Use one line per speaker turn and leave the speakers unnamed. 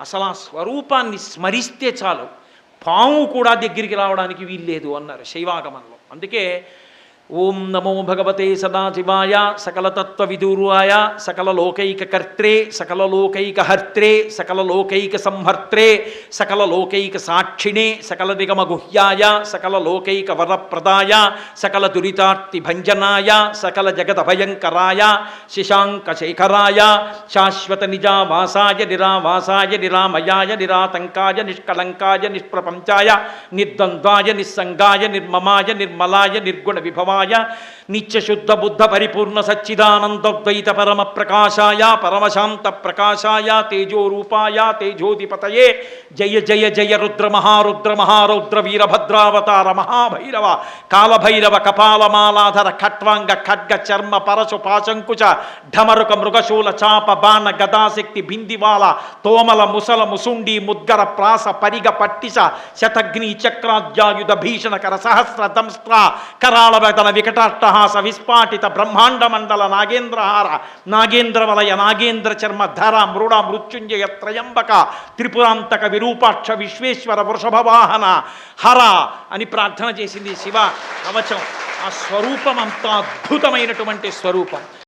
అసలు ఆ స్వరూపాన్ని స్మరిస్తే చాలు. పాము కూడా దగ్గరికి రావడానికి వీల్లేదు అన్నారు శైవాగమంలో అందుకే ఓం నమో భగవతే సదాశివాయ సకల తత్వ విదూరాయ సకల లోకైక సంహర్త్రే సకలలోకైక సాక్షిణే సకల నిగమ గుహ్యాయ వరప్రదాయ సకల దురితార్తి భంజనాయ సకల జగదభయంకరాయ భయంకరాయ శాశ్వత నిజావాసాయ నిరావాసాయ నిరామయాయ నిరాతంకాయ నిష్కళంకాయ నిష్ప్రపంచాయ నిర్ద్వంద్వాయ నిస్సంగాయ నిర్మమాయ నిర్మలాయ నిర్గుణ విభవాయ నిత్యశుద్ధ బుద్ధ పరిపూర్ణ సచ్చిదానందద్వైత పరమ ప్రకాశాయ పరమశాంత ప్రకాశాయ తేజోరూపాయ తేజోధిపతయే. జయ జయ జయ రుద్ర మహారుద్ర మహారౌద్ర వీరభద్రావతార మహాభైరవ కాలభైరవ కపాలమాలాధర ఖట్వాంగ ఖడ్గ చర్మ పరశు పాశంకుచ ఢమరుక మృగశూల చాప బాణ గదాశక్తి బిందివాల తోమల ముసల ముసుండి ముద్గర ప్రాస పరిగ పట్టిస శతగ్ని చక్రాద్యాయుధ భీషణకర సహస్ర దంస్త్ర కరాళ వేదన వికటాట్టహాస విస్ఫాటిత బ్రహ్మాండ మండల నాగేంద్రహార నాగేంద్ర వలయ నాగేంద్ర చర్మ ధర మృడ మృత్యుంజయ త్రయంబక త్రిపురాంతక విరూపాక్ష విశ్వేశ్వర వృషభవాహన హర అని ప్రార్థన చేసింది శివ కవచం ఆ స్వరూపం అంత అద్భుతమైనటువంటి స్వరూపం.